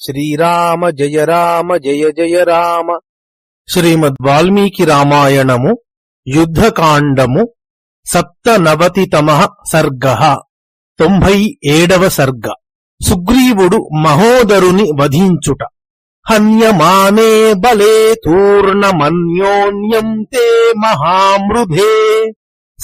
శ్రీరామ జయ రామ జయ జయ రామ. శ్రీమద్ వాల్మీకి రామాయణము యుద్ధకాండము సప్తనవతితమ సర్గ. తొంభై ఏడవ సర్గ. సుగ్రీవుడు మహోదరుని వధించుట. హన్యమానే బలే తూర్ణమన్యోన్యం తే మహామృధే.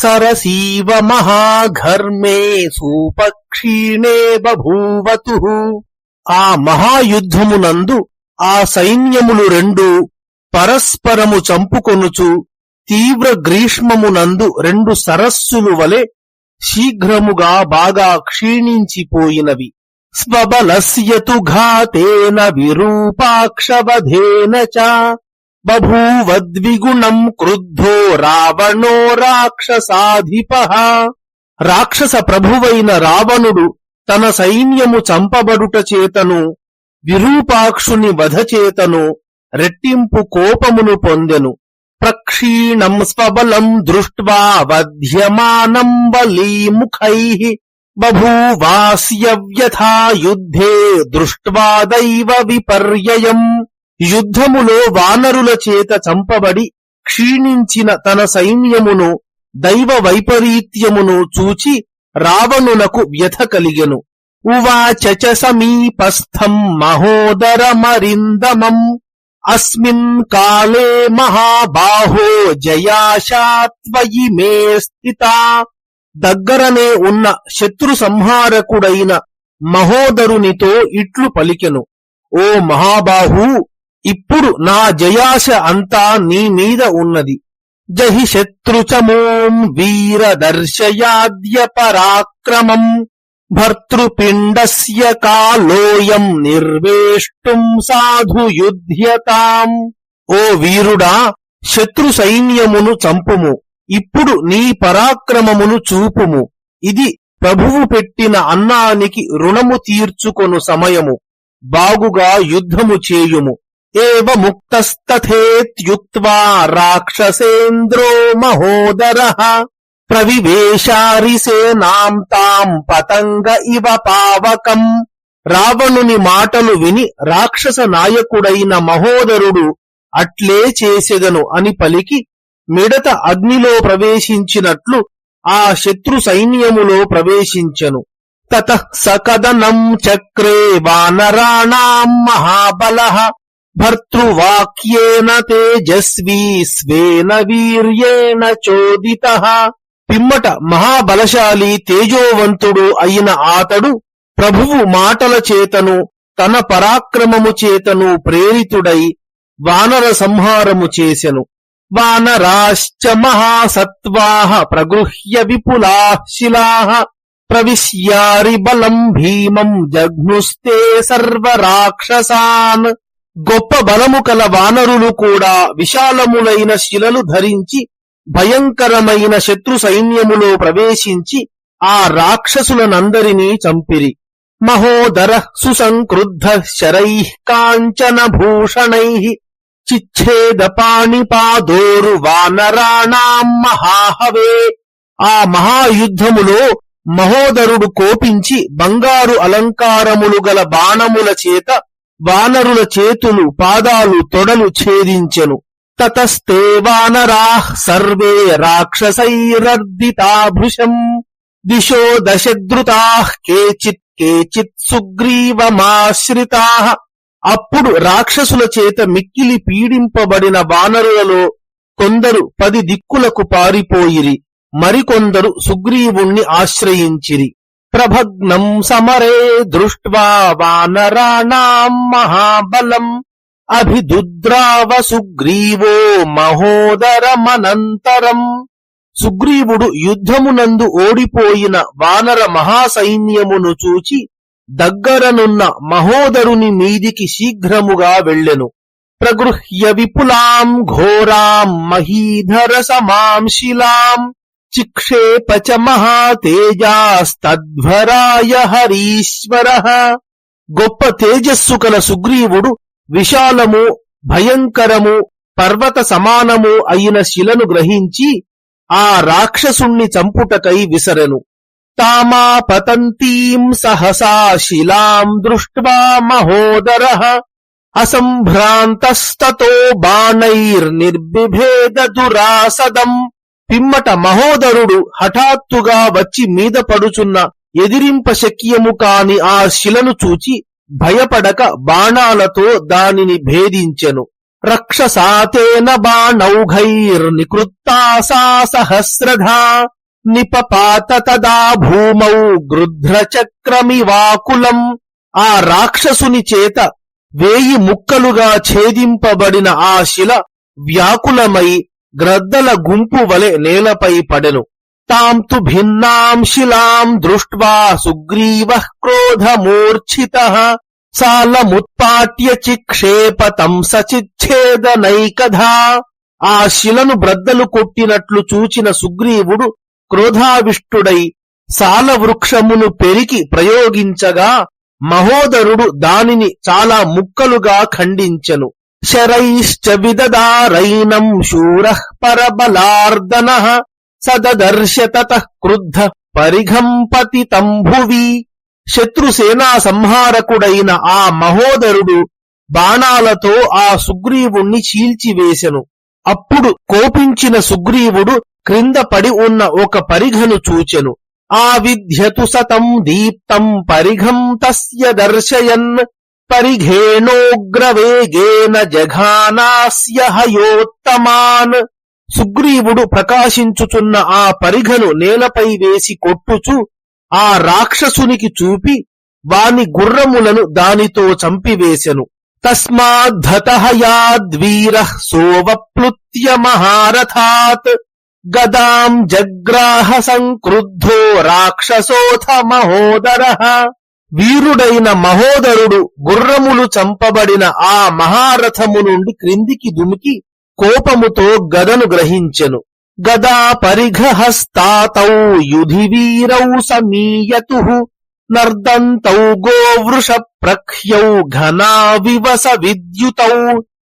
సరసీవ మహాఘర్మే సూపక్షీణే బభూవతు. ఆ మహాయుద్ధమునందు ఆ సైన్యములు రెండు పరస్పరము చంపుకొనుచు తీవ్ర గ్రీష్మమునందు రెండు సరస్సులు వలె శీఘ్రముగా బాగా క్షీణించిపోయినవి. స్వబలస్యతు ఘాతేన విరూపాక్షవధేన చ బభూవద్విగుణం క్రుద్ధో రావణో రాక్షసాధిప. రాక్షస ప్రభువైన రావణుడు తన సైన్యము చంపబడుట చేతను విరూపాక్షుని వధ చేతను రెట్టింపు కోపమును పొందెను. ప్రక్షీణం స్వబలం దృష్ట్వా వధ్యమానం బలీముఖై బభూవాస్య వ్యథా యుద్ధే దృష్ట్వా దైవ విపర్యయం. యుద్ధములో వానరుల చేత చంపబడి క్షీణించిన తన సైన్యమును దైవ వైపరీత్యమును చూచి రావణునకు వ్యథ కలిగెను. ఉవాచ సమీపస్థం మహోదరమరిందమం అస్మిన్ కాలే మహాబాహో జయాశాత్వయి మే స్థిత. దగ్గరనే ఉన్న శత్రు సంహారకుడైన మహోదరునితో ఇట్లు పలికెను. ఓ మహాబాహు ఇప్పుడు నా జయాశ అంతా నీ మీద ఉన్నది. జహి శత్రుచమోం వీర దర్శయాద్య పరాక్రమం భర్తృపిండస్య కాలోయం నిర్వేష్టుం సాధు యుధ్యతాం. ఓ వీరుడా శత్రు సైన్యమును చంపుము. ఇప్పుడు నీ పరాక్రమమును చూపుము. ఇది ప్రభువు పెట్టిన అన్నానికి రుణము తీర్చుకొను సమయము. బాగుగా యుద్ధము చేయుము. ఏవ ముక్తస్తథేత్యుక్త్వా రాక్షసేంద్రో మహోదర ప్రవివేశారిసేనాం తాం పతంగ ఇవ పావకం. రావణుని మాటలు విని రాక్షస నాయకుడైన మహోదరుడు అట్లే చేసెదను అని పలికి మిడత అగ్నిలో ప్రవేశించినట్లు ఆ శత్రు సైన్యములో ప్రవేశించెను. తత సకదనం చక్రే వానరాణాం మహాబల. భర్తృవాక్యేన తేజస్వీ స్వేన వీర్యేణ చోదిత పిమ్మట మహాబలశాలి తేజోవంతుడు అయిన ఆతడు ప్రభువు మాటల చేతను తన పరాక్రమము చేతను ప్రేరితుడై వానర సంహారము చేసెను. వానరాశ్చ మహాసత్వాహ ప్రగృహ్య విపులాః శిలాః ప్రవిశ్యారి బలం భీమం జఘ్నుస్తే సర్వరాక్షసాన్। గొప్ప బలము కల వానరులు కూడా విశాలములైన శిలలు ధరించి భయంకరమైన శత్రు సైన్యములో ప్రవేశించి ఆ రాక్షసులనందరినీ చంపిరి. మహోదర సుసంక్రుద్ధ శరై కాంచన భూషణై చిచ్ఛేద పాణిపాదోరు వానరాణాం మహాహవే. ఆ మహాయుద్ధములో మహోదరుడు కోపించి బంగారు అలంకారములు గల బాణముల చేత వానరుల చేతులు పాదాలు తొడలు ఛేదించెను. తతస్తే వానరాః సర్వే రాక్షసైరర్దితాభృశం దిశో దశద్రుతాః కేచిత్ కేచిత్ సుగ్రీవమాశ్రితాః. అప్పుడు రాక్షసుల చేత మిక్కిలి పీడింపబడిన వానరులలో కొందరు పది దిక్కులకు పారిపోయిరి. మరికొందరు సుగ్రీవుణ్ణి ఆశ్రయించిరి. ప్రభగ్నం సమరే దృష్ట్వా వానరాణాం మహాబలం అభిదుద్రావ సుగ్రీవో మహోదరమనంతరం సుగ్రీవుడు యుద్ధమునందు ఓడిపోయిన వానర మహాసైన్యమును చూచి దగ్గరనున్న మహోదరుని మీదికి శీఘ్రముగా వెళ్ళెను. ప్రగృహ్య విపులాం ఘోరాం మహీధర సమాం శిలాం చిక్షేప చ మహాతేజాస్తధ్వరాయ హరీశ్వర గొప్ప తేజస్సు కల సుగ్రీవుడు విశాలము భయంకరము పర్వత సమానము అయిన శిలను గ్రహించి ఆ రాక్షసుణ్ణి చంపుటకై విసరెను. తామాపతంతీం సహసా శిలాం దృష్ట్వా మహోదర। అసంభ్రాంతస్తతో బాణైర్నిర్బిభేద దురాసదం। పిమ్మట మహోదరుడు హఠాత్తుగా వచ్చి మీద పడుచున్న ఎదిరింప శక్యము కాని ఆ శిలను చూచి భయపడక బాణాలతో దానిని భేదించెను. రక్షసాతేన బాణౌఘైర్నికృత్తా సహస్రధా నిపపాత తదా భూమౌ గృధ్రచక్రమివాకులం. ఆ రాక్షసుని చేత వేయి ముక్కలుగా ఛేదింపబడిన ఆ శిల వ్యాకులమై గ్రద్దల గుంపు వలె నేలపై పడెను. తాం తు భిన్నాం శిలాం దృష్ట్వా సుగ్రీవ క్రోధమూర్ఛిత. సాలముత్పాట్య చిక్షేప తం సచిచ్ఛేదనైకధా ఆ శిలను బ్రద్దలు కొట్టినట్లు చూచిన సుగ్రీవుడు క్రోధావిష్టుడై సాల వృక్షమును పెరికి ప్రయోగించగా మహోదరుడు దానిని చాలా ముక్కలుగా ఖండించెను. శరైశ్చ విదదారైనం శూర పరబలార్దన సదర్శ తతః క్రుద్ధ పరిఘం పతితం భువి. శత్రుసేనా సంహారకుడైన ఆ మహోదరుడు బాణాలతో ఆ సుగ్రీవుణ్ణి చీల్చివేశెను అప్పుడు కోపించిన సుగ్రీవుడు క్రింద పడి ఉన్న ఒక పరిఘను చూచెను. ఆ విద్యతు సతం దీప్తం పరిఘం తస్య దర్శయన్ పరిఘేణోగ్రవేగేన జఘానాస్య హయోత్తమాన్ సుగ్రీవుడు ప్రకాశించుచున్న ఆ పరిఘను నేలపై వేసి కొట్టుచు ఆ రాక్షసునికి చూపి వాని గుర్రములను దానితో చంపివేశెను తస్మాద్ధత సోవప్లుత్య మహారథాత్. గదాం జగ్రాహ సంక్రుద్ధో రాక్షసోథ మహోదర. వీరుడైన మహోదరుడు గుర్రములు చంపబడిన ఆ మహారథము నుండి క్రిందికి దుమికి కోపముతో గదను గ్రహించెను. గదా పరిఘహస్తాతౌ యుధి వీరౌ సమీయతు నర్దంతౌ గోవృష ప్రఖ్యౌ ఘనా వివస విద్యుతౌ.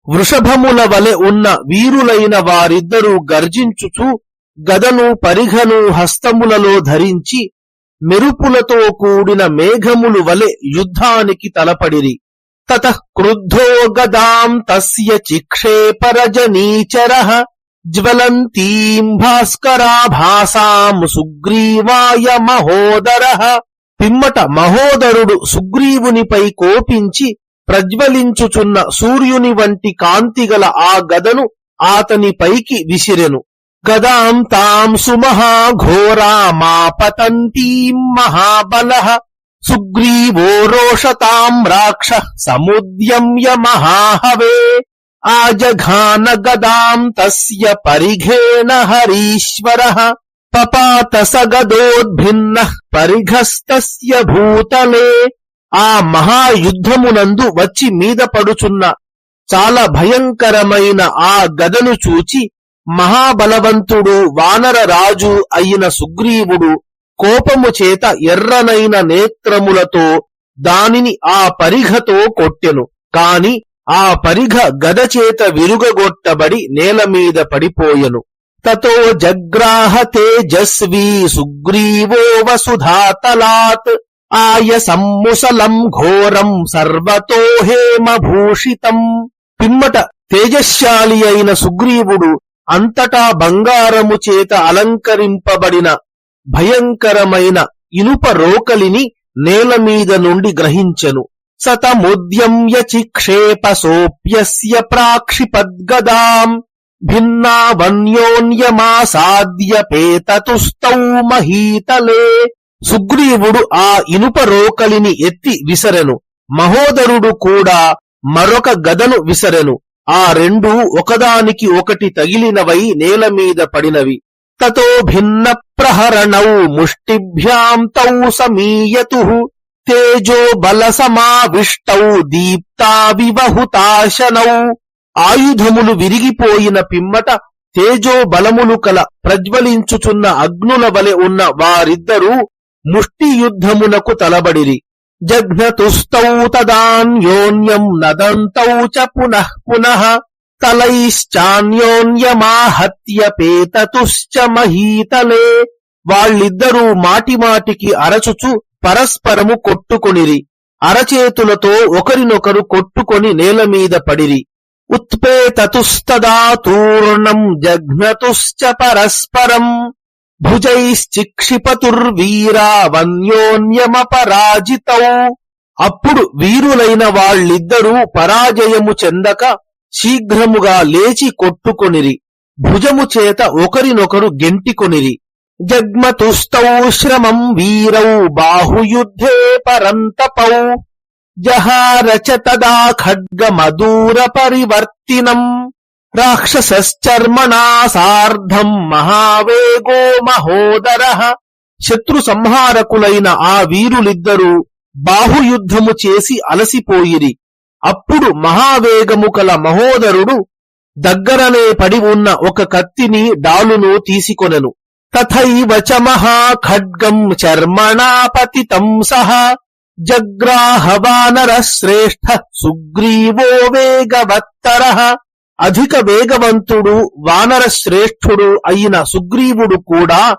వృషభముల వలె ఉన్న వీరులైన వారిద్దరూ గర్జించుచు గదను పరిఘను హస్తములలో ధరించి మెరుపులతో కూడిన మేఘములు వలె యుద్ధానికి తలపడిరి. తత క్రుద్ధో గదాం తస్య చిక్షేపరజనీచర జ్వలంతీం భాస్కరాభాసాం సుగ్రీవాయ మహోదర పిమ్మట మహోదరుడు సుగ్రీవునిపై కోపించి ప్రజ్వలించుచున్న సూర్యుని వంటి కాంతిగల ఆ గదను ఆతని పైకి విసిరెను. కదాం తాం సుమహాఘోరామాపతంతీం మహాబల సుగ్రీవో రోషతాం రాక్ష సముద్యమ్య మహాహవే ఆజఘాన గదాం తస్య పరిఘేణ హరీశ్వర పపాత సగదోద్భిన్న పరిఘస్తస్య భూతలే ఆ మహాయుద్ధమునందు వచ్చి మీద పడుచున్న చాలా భయంకరమైన ఆ గదను చూచి మహాబలవంతుడు వానర రాజు అయిన సుగ్రీవుడు కోపము చేత ఎర్రనైన నేత్రములతో దానిని ఆ పరిఘతో కొట్టెను. కాని ఆ పరిఘ గదచేత విరుగగొట్టబడి నేల మీద పడిపోయెను. తతో జగ్రాహ తేజస్వీ సుగ్రీవో వసుధాతలాత్. ఆయ సమ్ముసలం ఘోరం సర్వతో హేమభూషితం పిమ్మట తేజశాలి అయిన సుగ్రీవుడు అంతటా బంగారము చేత అలంకరింపబడిన భయంకరమైన ఇనుప రోకలిని నేల మీద నుండి గ్రహించెను. సతముద్యమ్య చిక్షేప సోప్యస్య ప్రాక్షిపద్గదాం. భిన్నావన్యోన్యమాసాద్య పేతతుస్తౌ మహీతలే. సుగ్రీవుడు ఆ ఇనుప రోకలిని ఎత్తి విసరెను. మహోదరుడు కూడా మరొక గదను విసరెను. ఆ రెండు ఒకదానికి ఒకటి తగిలినవై నేల మీద పడినవి. తతో భిన్న ప్రహరణౌ ముష్టిభ్యాం తౌ సమీయతు. తేజో బల సమావిష్టౌ దీప్తావివ ఆయుధములు విరిగిపోయిన పిమ్మట తేజో బలములు కల ప్రజ్వలించుచున్న అగ్నుల వలె ఉన్న వారిద్దరూ ముష్టి యుద్ధమునకు తలబడిరి. జఘ్నతుస్తౌ తదాన్యోన్యం నదంతౌ చ పునః పునః తలైశ్చాన్యోన్యమాహత్య పేతతుశ్చ మహీతలే వాళ్ళిద్దరూ మాటిమాటికి అరచుచు పరస్పరము కొట్టుకొనిరి. అరచేతులతో ఒకరినొకరు కొట్టుకొని నేలమీద పడిరి. ఉత్పేతతుస్తదా తూర్ణం జఘ్నతుశ్చ పరస్పరం భుజైశ్చిక్షిపతుర్వీరా వన్యోన్యమపరాజితౌ అప్పుడు వీరులైన వాళ్ళిద్దరూ పరాజయము చెందక శీఘ్రముగా లేచి కొట్టుకొనిరి. భుజము చేత ఒకరినొకరు గెంటికొనిరి. జగ్మతుస్తౌ శ్రమం వీరౌ బాహుయుద్ధే పరంతపౌ. జహారచ తదా ఖడ్గమదూర పరివర్తినం రాక్షసశ్చర్మణా సార్ధం మహావేగో మహోదర. శత్రు సంహారకులైన ఆ వీరులిద్దరూ బాహుయుద్ధము చేసి అలసిపోయిరి. అప్పుడు మహావేగము కల మహోదరుడు దగ్గరనే పడి ఉన్న ఒక కత్తిని డాలును తీసుకొనెను. తథైవ చ మహాఖడ్గం చర్మణా పతితం సహ. జగ్రాహ వానర శ్రేష్ఠ సుగ్రీవో వేగవత్తర. అధిక వేగవంతుడు వానర శ్రేష్ఠుడు అయిన సుగ్రీవుడు కూడా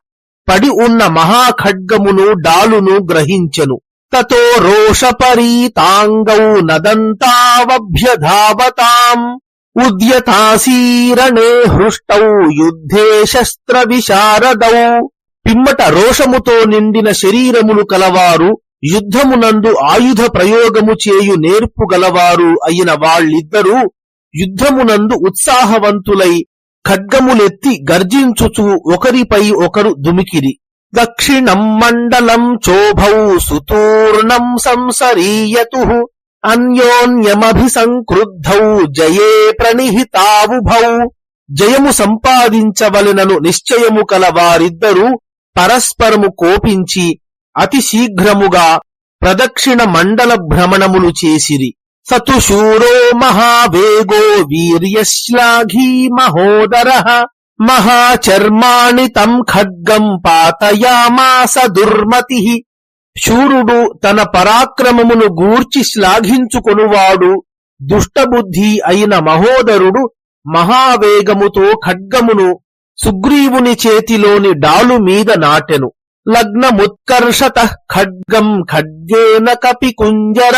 పడి ఉన్న మహాఖడ్గమును డాలును గ్రహించెను. తతో రోషపరీతాంగౌ నదంతావభ్యధావతాం. ఉద్యతాసీరణే హృష్టౌ యుద్ధే శస్త్ర విశారదౌ పిమ్మట రోషముతో నిండిన శరీరములు కలవారు యుద్ధమునందు ఆయుధ ప్రయోగము చేయు నేర్పు గలవారు అయిన వాళ్ళిద్దరూ యుద్ధమునందు ఉత్సాహవంతులై ఖడ్గములెత్తి గర్జించుచు ఒకరిపై ఒకరు దుమికిరి. దక్షిణం మండలం చోభౌ సుతూర్ణం సంసరీయతు. అన్యోన్యమభిసంక్రుద్ధౌ జయే ప్రణిహితావుభౌ. జయము సంపాదించవలెనను నిశ్చయము కల వారిద్దరూ పరస్పరము కోపించి అతి శీఘ్రముగా ప్రదక్షిణ మండల భ్రమణములు చేసిరి. సతు శూరో మహావేగో వీర్యశ్లాఘీ మహోదర మహాచర్మాణి తం ఖడ్గం పాతయామాస దుర్మతి. శూరుడు తన పరాక్రమమును గూర్చి శ్లాఘించుకొనువాడు. దుష్టబుద్ధి అయిన మహోదరుడు మహావేగముతో ఖడ్గమును సుగ్రీవుని చేతిలోని డాలు మీద నాటెను. లగ్నముత్కర్షత ఖడ్గం ఖడ్గేన కపి కుంజర.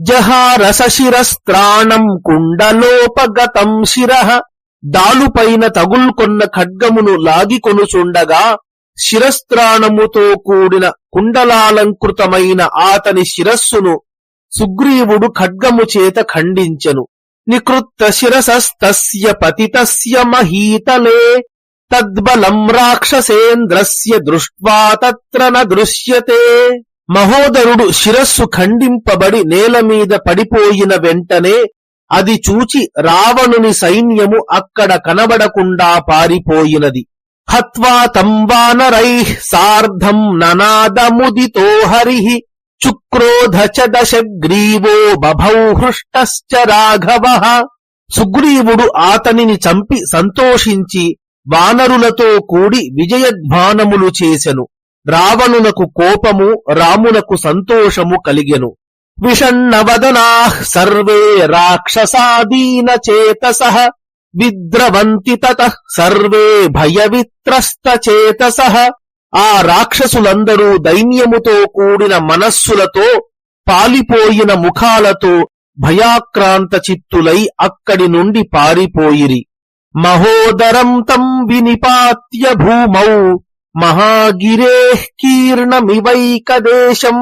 జహారసశిరస్త్రాణం కుండలోపగతం శిర. దాలుపైన తగుల్కొన్న ఖడ్గమును లాగికొనుచుండగా శిరస్త్రాణముతో కూడిన కుండలాలంకృతమైన ఆతని శిరస్సును సుగ్రీవుడు ఖడ్గము చేత ఖండించెను. నికృత్త శిరసస్తస్య పతితస్య మహీతలే. తద్బలం రాక్షసేంద్రస్య దృష్ట్వా తత్ర న దృశ్యతే. మహోదరుడు శిరస్సు ఖండింపబడి నేల మీద పడిపోయిన వెంటనే అది చూచి రావణుని సైన్యము అక్కడ కనబడకుండా పారిపోయినది. హత్వా తంబానరైః సార్ధం ననాదముదితో హరి చుక్రోధ చ దశగ్రీవో బభౌ హృష్టశ్చ రాఘవ. సుగ్రీవుడు ఆతనిని చంపి సంతోషించి వానరులతో కూడి విజయధ్వానములు చేసెను. రావణునకు కోపము రామునకు సంతోషము కలిగెను. విషణ్ణవదనాః సర్వే రాక్షసాదీన చేతస విద్రవంతి తతః సర్వే భయవిత్రస్త ఆ రాక్షసులందరూ దైన్యముతో కూడిన మనస్సులతో పాలిపోయిన ముఖాలతో భయాక్రాంత చిత్తులై అక్కడి నుండి పారిపోయిరి. మహోదరం తం వినిపాత్య భూమౌ. మహాగిరేః కీర్ణమివైకదేశం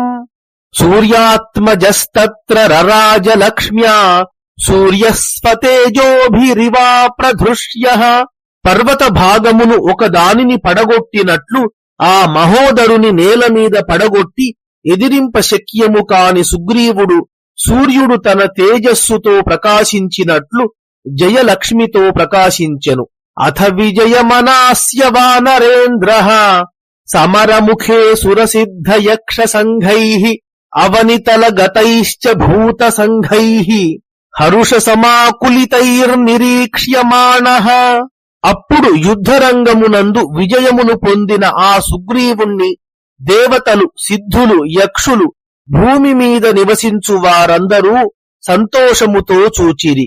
సూర్యాత్మజస్తత్ర రరాజలక్ష్మ్యా సూర్యస్వతేజోభిరివా ప్రధృష్య. పర్వత భాగమును ఒకదానిని పడగొట్టినట్లు ఆ మహోదరుని నేల మీద పడగొట్టి ఎదిరింప శక్యము కాని సుగ్రీవుడు సూర్యుడు తన తేజస్సుతో ప్రకాశించినట్లు జయలక్ష్మితో ప్రకాశించెను. అథ విజయమనాస్య వానరేంద్ర సమరముఖే సురసిద్ధ యక్ష సంఘై అవనితల గతైశ్చ భూత సంఘై హరుష సమాకులితైర్నిరీక్ష్యమాణ అప్పుడు యుద్ధరంగమునందు విజయమును పొందిన ఆ సుగ్రీవుణ్ణి దేవతలు సిద్ధులు యక్షులు భూమి మీద నివసించు వారందరూ సంతోషముతో చూచిరి.